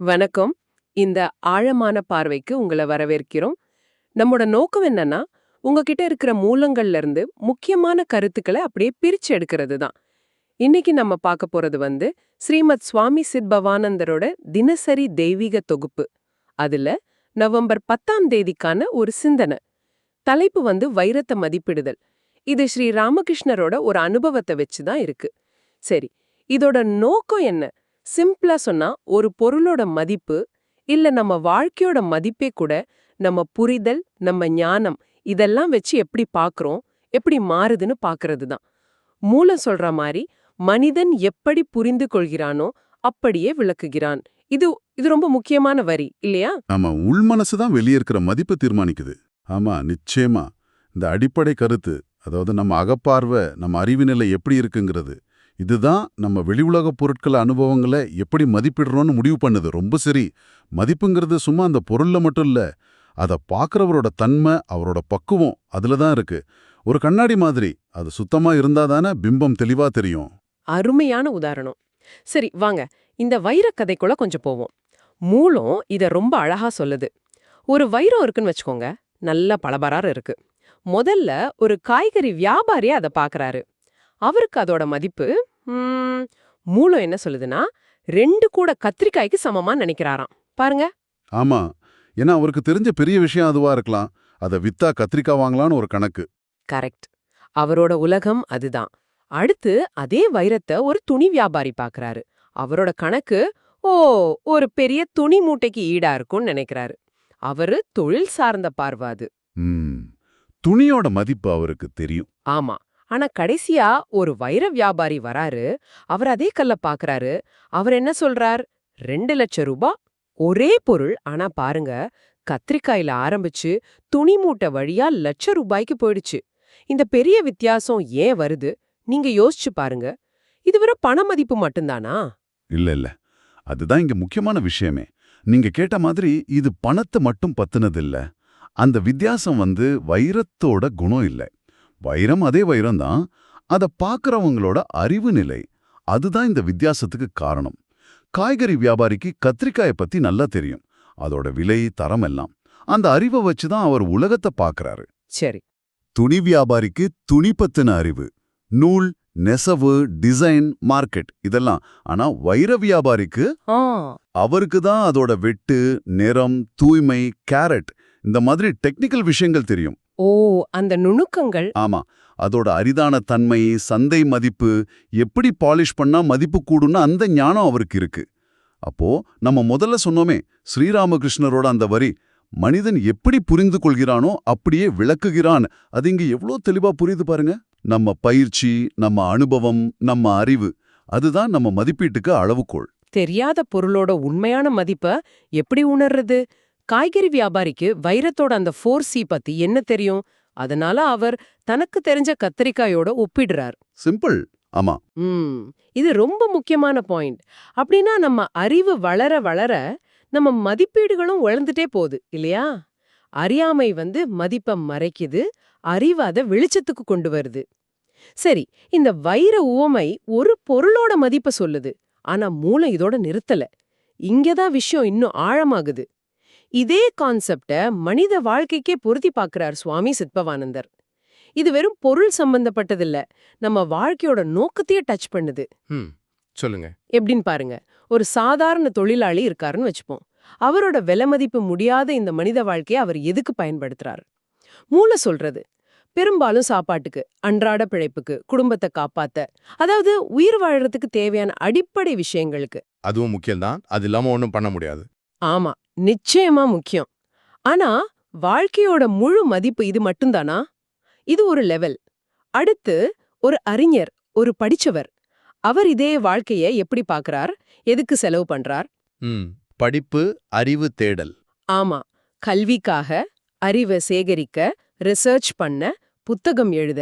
வணக்கம். இந்த ஆழமான பார்வைக்கு உங்களை வரவேற்கிறோம். நம்மோட நோக்கம் என்னன்னா உங்ககிட்ட இருக்கிற மூலங்கள்ல இருந்து முக்கியமான கருத்துக்களை அப்படியே பிரிச்சு எடுக்கிறது தான் இன்னைக்கு நம்ம பார்க்க போறது வந்து ஸ்ரீமத் சுவாமி சித் பவானந்தரோட தினசரி தெய்வீக தொகுப்பு. அதுல நவம்பர் பத்தாம் தேதிக்கான ஒரு சிந்தனை. தலைப்பு வந்து வைரத்தை மதிப்பிடுதல். இது ஸ்ரீ ராமகிருஷ்ணரோட ஒரு அனுபவத்தை வச்சு தான் இருக்கு. சரி இதோட நோக்கம் என்ன? சிம்பிளா சொன்னா ஒரு பொருளோட மதிப்பு இல்ல நம்ம வாழ்க்கையோட மதிப்பே கூட நம்ம புரிதல் நம்ம ஞானம் இதெல்லாம் வச்சு எப்படி பாக்குறோம் எப்படி மாறுதுன்னு பாக்குறது தான் மூலம் சொல்ற மாதிரி மனிதன் எப்படி புரிந்து கொள்கிறானோ அப்படியே விளக்குகிறான். இது இது ரொம்ப முக்கியமான வரி இல்லையா? ஆமா உள்மனசு தான் வெளியே இருக்கிற மதிப்பு தீர்மானிக்குது. ஆமா நிச்சயமா. இந்த அடிப்படை கருத்து அதாவது நம்ம அகப்பார்வை நம்ம அறிவு நிலை எப்படி இருக்குங்கிறது இதுதான் நம்ம வெளி உலக பொருட்கள் அனுபவங்களை எப்படி மதிப்பிடுறோம்னு முடிவு பண்ணுது. ரொம்ப சரி. மதிப்புங்கிறது சும்மா அந்த பொருள்ல மட்டும் இல்ல. அதை பார்க்குறவரோட தன்மை அவரோட பக்குவம் அதுல தான் இருக்கு. ஒரு கண்ணாடி மாதிரி அது சுத்தமா இருந்தாதானே பிம்பம் தெளிவா தெரியும். அருமையான உதாரணம். சரி வாங்க. இந்த வைரக் கதைக்குள்ள கொஞ்சம் போவோம். மூலம் இத ரொம்ப அழகா சொல்லுது. ஒரு வைரம் இருக்குன்னு வச்சுக்கோங்க. நல்ல பளபரார் இருக்கு. முதல்ல ஒரு காய்கறி வியாபாரி அதை பார்க்கறாரு அவருக்கு அதோட மதிப்பு மூலம் என்ன சொல்லுதுன்னா ரெண்டு கூட கத்திரிக்காய்க்கு சமமா நினைக்கிறாராம். பாருங்க. ஆமா. ஏன்னா அவருக்கு தெரிஞ்ச பெரிய விஷயம் அதுவா இருக்கலாம். அதை வித்தா கத்திரிக்காய் வாங்கலான்னு ஒரு கணக்கு. கரெக்ட். அவரோட உலகம் அதுதான். அடுத்து அதே வைரத்தை ஒரு துணி வியாபாரி பார்க்கறாரு அவரோட கணக்கு ஓ ஒரு பெரிய துணி மூட்டைக்கு ஈடா இருக்கும்னு நினைக்கிறாரு. அவரு தொழில் சார்ந்த பார்வை அது. ம். துணியோட மதிப்பு அவருக்கு தெரியும். ஆமா. ஆனா கடைசியா ஒரு வைர வியாபாரி வராரு. அவர் அதே கல்ல பாக்குறாரு. அவர் என்ன சொல்றார்? ரெண்டு லட்சம் ரூபாய் ஒரே பொருள். ஆனா பாருங்க கத்திரிக்காயில ஆரம்பிச்சு துணி மூட்டை வழியா லட்ச ரூபாய்க்கு போயிடுச்சு. இந்த பெரிய வித்தியாசம் ஏன் வருது? நீங்க யோசிச்சு பாருங்க. இதுவரை பண மதிப்பு மட்டும்தானா? இல்ல இல்ல. அதுதான் இங்க முக்கியமான விஷயமே. நீங்க கேட்ட மாதிரி இது பணத்தை மட்டும் பத்துனது இல்ல. அந்த வித்தியாசம் வந்து வைரத்தோட குணம் இல்ல. வைரம் அதே வைரம் தான் அதை பார்க்கறவங்களோட அறிவு நிலை. அதுதான் இந்த வித்தியாசத்துக்கு காரணம். காய்கறி வியாபாரிக்கு கத்திரிக்காயை பத்தி நல்லா தெரியும். அதோட விலை தரம் எல்லாம். அந்த அறிவை வச்சு தான் அவர் உலகத்தை பார்க்கறாரு சரி. துணி வியாபாரிக்கு துணி பத்தின அறிவு. நூல் நெசவு டிசைன் மார்க்கெட் இதெல்லாம். ஆனா வைர வியாபாரிக்கு அவருக்கு தான் அதோட வெட்டு நிறம் தூய்மை கேரட் இந்த மாதிரி டெக்னிக்கல் விஷயங்கள் தெரியும். ஓ அந்த நுணுக்கங்கள். ஆமா அதோட அரிதான தன்மை சந்தை மதிப்பு எப்படி பாலிஷ் பண்ணா மதிப்பு கூடும்னு அந்த ஞானம் அவருக்கு இருக்கு. அப்போ நம்ம முதல்ல சொன்னோமே ஸ்ரீராமகிருஷ்ணரோட அந்த வரி மனிதன் எப்படி புரிந்து கொள்கிறானோ அப்படியே விளக்குகிறான். அது இங்க எவ்வளோ தெளிவா புரியுது பாருங்க. நம்ம பயிற்சி நம்ம அனுபவம் நம்ம அறிவு அதுதான் நம்ம மதிப்பீட்டுக்கு அளவுகோல். தெரியாத பொருளோட உண்மையான மதிப்ப எப்படி உணர்றது? காய்கறி வியாபாரிக்கு வைரத்தோட அந்த ஃபோர் சி பத்தி என்ன தெரியும்? அதனால அவர் தனக்கு தெரிஞ்ச கத்திரிக்காயோட ஒப்பிடுறார். சிம்பிள் ஆமா. ம். இது ரொம்ப முக்கியமான பாயிண்ட் அப்படின்னா நம்ம அறிவு வளர வளர நம்ம மதிப்பீடுகளும் வளர்ந்துட்டே போகுது இல்லையா? அறியாமை வந்து மதிப்பை மறைக்குது அறிவு அதை வெளிச்சத்துக்கு கொண்டு வருது. சரி இந்த வைர உவமை ஒரு பொருளோட மதிப்பை சொல்லுது ஆனா மூளை இதோட நிறுத்தல. இங்கதான் விஷயம் இன்னும் ஆழமாகுது. இதே கான்செப்ட மனித வாழ்க்கைக்கே பொருத்தி பார்க்கறார் சுவாமி சித்பவானந்தர். இது வெறும் பொருள் சம்பந்தப்பட்டதில்ல நம்ம வாழ்க்கையோட நோக்கத்தையே டச் பண்ணுது. சொல்லுங்க. எப்படின்னு பாருங்க ஒரு சாதாரண தொழிலாளி இருக்காருன்னு வச்சுப்போம். அவரோட விலை மதிப்பு முடியாத இந்த மனித வாழ்க்கையை அவர் எதுக்கு பயன்படுத்துறாரு? மூளை சொல்றது பெரும்பாலும் சாப்பாட்டுக்கு அன்றாட பிழைப்புக்கு குடும்பத்தை காப்பாத்த அதாவது உயிர் வாழறதுக்கு தேவையான அடிப்படை விஷயங்களுக்கு. அதுவும் முக்கியம்தான் அது இல்லாம ஒன்றும் பண்ண முடியாது. ஆமா நிச்சயமா முக்கியம். ஆனா வாழ்க்கையோட முழு மதிப்பு இது மட்டும்தானா? இது ஒரு லெவல் அடுத்து ஒரு அறிஞர் ஒரு படிச்சவர். அவர் இதே வாழ்க்கைய எப்படி பார்க்கறார்? எதுக்கு செலவு பண்றார்? படிப்பு அறிவு தேடல். ஆமா கல்விக்காக அறிவை சேகரிக்க ரிசர்ச் பண்ண புத்தகம் எழுத.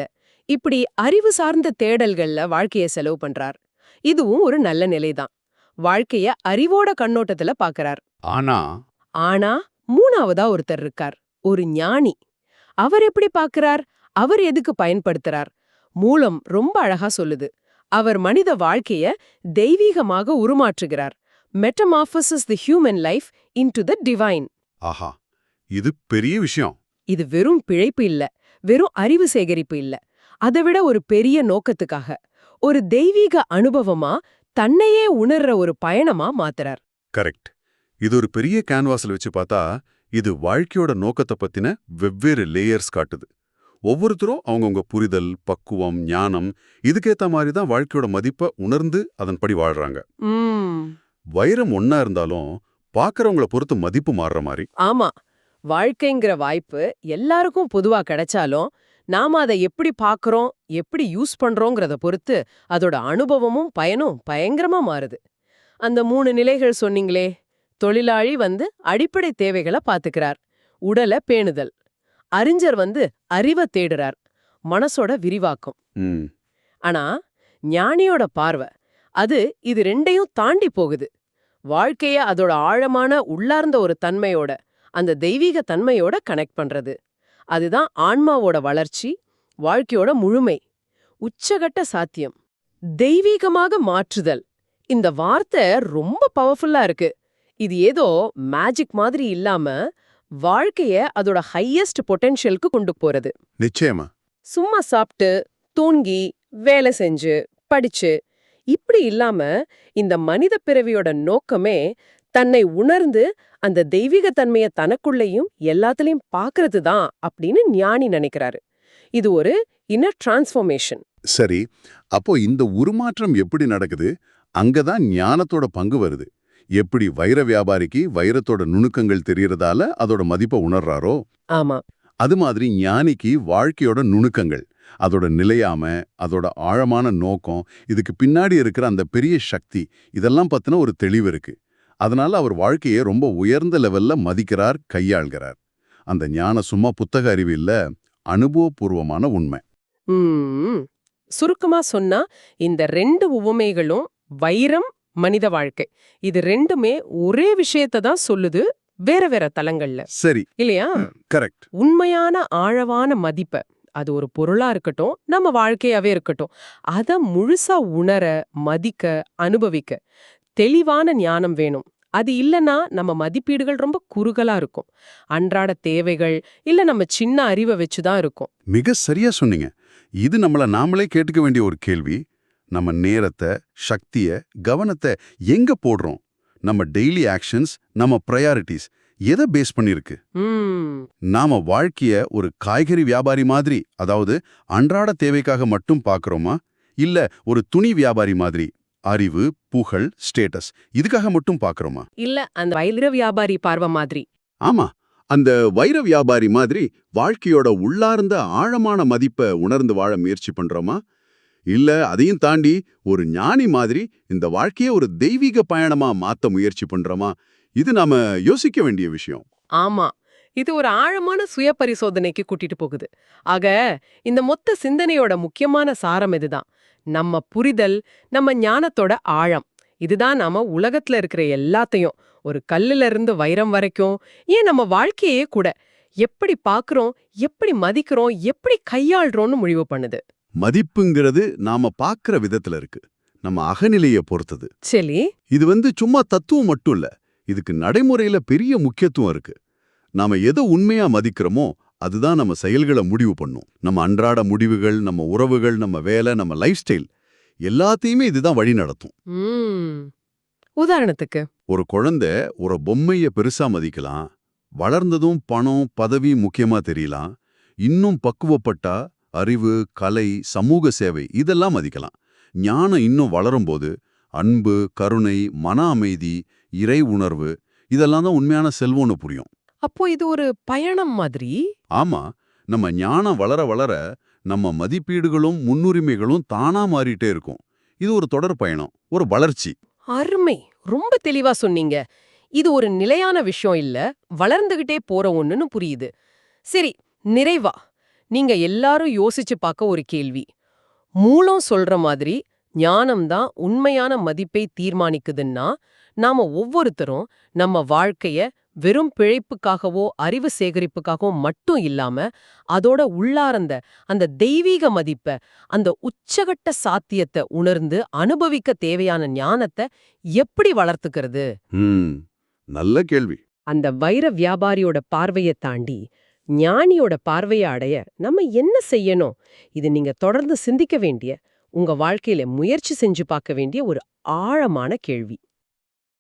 இப்படி அறிவு சார்ந்த தேடல்கள்ல வாழ்க்கைய செலவு பண்றார். இதுவும் ஒரு நல்ல நிலைதான். வாழ்க்கைய அறிவோட கண்ணோட்டத்துல பார்க்கறார் ஆனா ஆனா மூணாவதா ஒருத்தர் இருக்கார். ஒரு ஞானி. அவர் எப்படி பார்க்கறார் அவர் எதுக்கு பயன்படுத்துறார்? மூலம் ரொம்ப அழகா சொல்லுது. அவர் மனித வாழ்க்கைய தெய்வீகமாக உருமாற்றுகிறார். Metamorphosis the human life into the divine ஆஹா இது பெரிய விஷயம். இது வெறும் பிழைப்பு இல்ல. வெறும் அறிவு சேகரிப்பு இல்ல. அதை விட ஒரு பெரிய நோக்கத்துக்காக. ஒரு தெய்வீக அனுபவமா தன்னையே உணர்ற ஒரு பயணமா மாத்துறார். கரெக்ட். இது ஒரு பெரிய கேன்வாஸ்ல வச்சு பார்த்தா இது வாழ்க்கையோட நோக்கத்தை பத்தின வெவ்வேறு லேயர்ஸ் காட்டுது. ஒவ்வொருத்தரும் அவங்கவுங்க புரிதல் பக்குவம் ஞானம் இதுக்கேத்த மாதிரி தான் வாழ்க்கையோட மதிப்பை உணர்ந்து அதன்படி வாழ்றாங்க. வைரம் ஒன்னா இருந்தாலும் பார்க்கறவங்கள பொறுத்து மதிப்பு மாறுற மாதிரி. ஆமா. வாழ்க்கைங்கிற வாய்ப்பு எல்லாருக்கும் பொதுவா கிடைச்சாலும் நாம அதை எப்படி பார்க்கறோம் எப்படி யூஸ் பண்றோங்கிறத பொறுத்து அதோட அனுபவமும் பயனும் பயங்கரமா மாறுது. அந்த மூணு நிலைகள் சொன்னீங்களே தொழிலாளி வந்து அடிப்படை தேவைகளை பாத்துக்கிறார் உடலை பேணுதல். அறிஞர் வந்து அறிவை தேடுறார். மனசோட விரிவாக்கம். ஆனா ஞானியோட பார்வை அது இது ரெண்டையும் தாண்டி போகுது. வாழ்க்கைய அதோட ஆழமான உள்ளார்ந்த ஒரு தன்மையோட அந்த தெய்வீக தன்மையோட கனெக்ட் பண்றது. அதுதான் ஆன்மாவோட வளர்ச்சி வாழ்க்கையோட முழுமை. உச்சகட்ட சாத்தியம். தெய்வீகமாக மாற்றுதல். இந்த வார்த்தை ரொம்ப பவர்ஃபுல்லா இருக்கு. இது ஏதோ மேஜிக் மாதிரி இல்லாம வாழ்க்கைய அதோட ஹையஸ்ட் பொட்டென்ஷியலுக்கு கொண்டு போறது. நிச்சயமா. சும்மா சாப்பிட்டு தூங்கி வேலை செஞ்சு படிச்சு இப்படி இல்லாம இந்த மனித பிறவியோட நோக்கமே தன்னை உணர்ந்து அந்த தெய்வீக தன்மைய தனக்குள்ளேயும் எல்லாத்துலயும் பார்க்கறது தான் அப்படின்னு ஞானி நினைக்கிறாரு. இது ஒரு இன்னர் டிரான்ஸ்ஃபர்மேஷன் சரி அப்போ இந்த உருமாற்றம் எப்படி நடக்குது? அங்கதான் ஞானத்தோட பங்கு வருது. எப்படி வைர வியாபாரிக்கு வைரத்தோட நுணுக்கங்கள் தெரியறதால அதோட மதிப்பை உணர்றாரோ? ஆமா. அது மாதிரி ஞானிக்கு வாழ்க்கையோட நுணுக்கங்கள் அதோட நிலையாம அதோட ஆழமான நோக்கம் இதுக்கு பின்னாடி இருக்கிற அந்த பெரிய சக்தி இதெல்லாம் பத்தின ஒரு தெளிவு இருக்கு. அதனால அவர் வாழ்க்கையை ரொம்ப உயர்ந்த லெவல்ல மதிக்கிறார் கையாள்கிறார். அந்த ஞானம் சும்மா புத்தக அறிவு இல்ல அனுபவபூர்வமான உண்மை. சுருக்கமா சொன்னா இந்த ரெண்டு உவமைகளும் வைரம் மனித வாழ்க்கை. இது ரெண்டுமே ஒரே விஷயத்தை தான் சொல்லுது வேற வேற தலங்கள்ல. சரி. இல்லையா? கரெக்ட். உண்மையான ஆழவான மதிப்பை அது ஒரு பொருளா இருக்கட்டும் நம்ம வாழ்க்கையாவே இருக்கட்டும் அத முழுசா உணர மதிக்க அனுபவிக்க தெளிவான ஞானம் வேணும். அது இல்லனா நம்ம மதிப்பீடுகள் ரொம்ப குறுகலா இருக்கும். அன்றாட தேவைகள் இல்ல நம்ம சின்ன அறிவை வச்சுதான் இருக்கும். மிக சரியா சொன்னீங்க. இது நம்மள நாமளே கேட்டுக்க வேண்டிய ஒரு கேள்வி. நம்ம நேரத்தை சக்திய கவனத்தை எங்க போடுறோம்? நம்ம டெய்லி ஆக்ஷன்ஸ் நம்ம ப்ரையாரிட்டிஸ் எதை பேஸ் பண்ணிருக்கு? நாம வாழ்க்கைய ஒரு காய்கறி வியாபாரி மாதிரி அதாவது அன்றாட தேவைக்காக மட்டும் பார்க்கறோமா இல்ல ஒரு துணி வியாபாரி மாதிரி அறிவு புகழ் ஸ்டேட்டஸ் இதுக்காக மட்டும் பார்க்கறோமா? இல்ல அந்த வைர வியாபாரி பார்வை மாதிரி. ஆமா. அந்த வைர வியாபாரி மாதிரி வாழ்க்கையோட உள்ளார்ந்த ஆழமான மதிப்பை உணர்ந்து வாழ முயற்சி பண்றோமா? இல்ல அதையும் தாண்டி ஒரு ஞானி மாதிரி இந்த வாழ்க்கையை ஒரு தெய்வீக பயணமா மாத்த முயற்சி பண்றோமா? இது நாம யோசிக்க வேண்டிய விஷயம். ஆமா. இது ஒரு ஆழமான சுய பரிசோதனைக்கு கூட்டிட்டு போகுது. ஆக இந்த மொத்த சிந்தனையோட முக்கியமான சாரம் இதுதான். நம்ம புரிதல் நம்ம ஞானத்தோட ஆழம். இதுதான் நாம உலகத்துல இருக்கிற எல்லாத்தையும். ஒரு கல்லுல இருந்து வைரம் வரைக்கும். ஏன் நம்ம வாழ்க்கையே கூட எப்படி பாக்குறோம் எப்படி மதிக்கிறோம் எப்படி கையாள்றோம்னு முடிவு பண்ணுது? மதிப்புங்கிறது நாம பார்க்கிற விதத்துல இருக்கு. நம்ம அகநிலைய பொறுத்தது. சரி. இது வந்து சும்மா தத்துவம் மட்டும் இல்ல. இதுக்கு நடைமுறையில பெரிய முக்கியத்துவம் இருக்கு. நாம எதை உண்மையா மதிக்கிறோமோ அதுதான் நம்ம செயல்களை முடிவு பண்ணும். நம்ம அன்றாட முடிவுகள் நம்ம உறவுகள் நம்ம வேலை நம்ம லைஃப் ஸ்டைல் எல்லாத்தையுமே இதுதான் வழி நடத்தும். உதாரணத்துக்கு. ஒரு குழந்தை ஒரு பொம்மைய பெருசா மதிக்கலாம். வளர்ந்ததும் பணம் பதவி முக்கியமா தெரியலாம். இன்னும் பக்குவப்பட்டா அறிவு கலை சமூக சேவை இதெல்லாம் மதிக்கலாம். ஞானம் இன்னும் வளரும்போது அன்பு கருணை மன அமைதி இறை உணர்வு இதெல்லாம் தான் உண்மையான செல்வம்னு புரியும். அப்போ இது ஒரு பயணம் மாதிரி? ஆமா. நம்ம ஞானம் வளர வளர நம்ம மதிப்பீடுகளும் முன்னுரிமைகளும் தானா மாறிட்டே இருக்கும். இது ஒரு தொடர் பயணம் ஒரு வளர்ச்சி. அருமை. ரொம்ப தெளிவா சொன்னீங்க. இது ஒரு நிலையான விஷயம் இல்ல. வளர்ந்துகிட்டே போற ஒண்ணுன்னு புரியுது. சரி நிறைவா. நீங்க எல்லாரும் யோசிச்சு பார்க்க ஒரு கேள்வி. மூலம் சொல்ற மாதிரி ஞானம்தான் உண்மையான மதிப்பை தீர்மானிக்குதுன்னா நாம ஒவ்வொருத்தரும் நம்ம வாழ்க்கைய வெறும் பிழைப்புக்காகவோ அறிவு சேகரிப்புக்காகவோ மட்டும் இல்லாம அதோட உள்ளார்ந்த அந்த தெய்வீக மதிப்ப அந்த உச்சகட்ட சாத்தியத்தை உணர்ந்து அனுபவிக்க தேவையான ஞானத்தை எப்படி வளர்த்துக்கிறது? நல்ல கேள்வி. அந்த வைர வியாபாரியோட பார்வையை தாண்டி ஞானியோட பார்வையை அடைய நம்ம என்ன செய்யணும்? இது நீங்க தொடர்ந்து சிந்திக்க வேண்டிய உங்க வாழ்க்கையில முயற்சி செஞ்சு பார்க்க வேண்டிய ஒரு ஆழமான கேள்வி.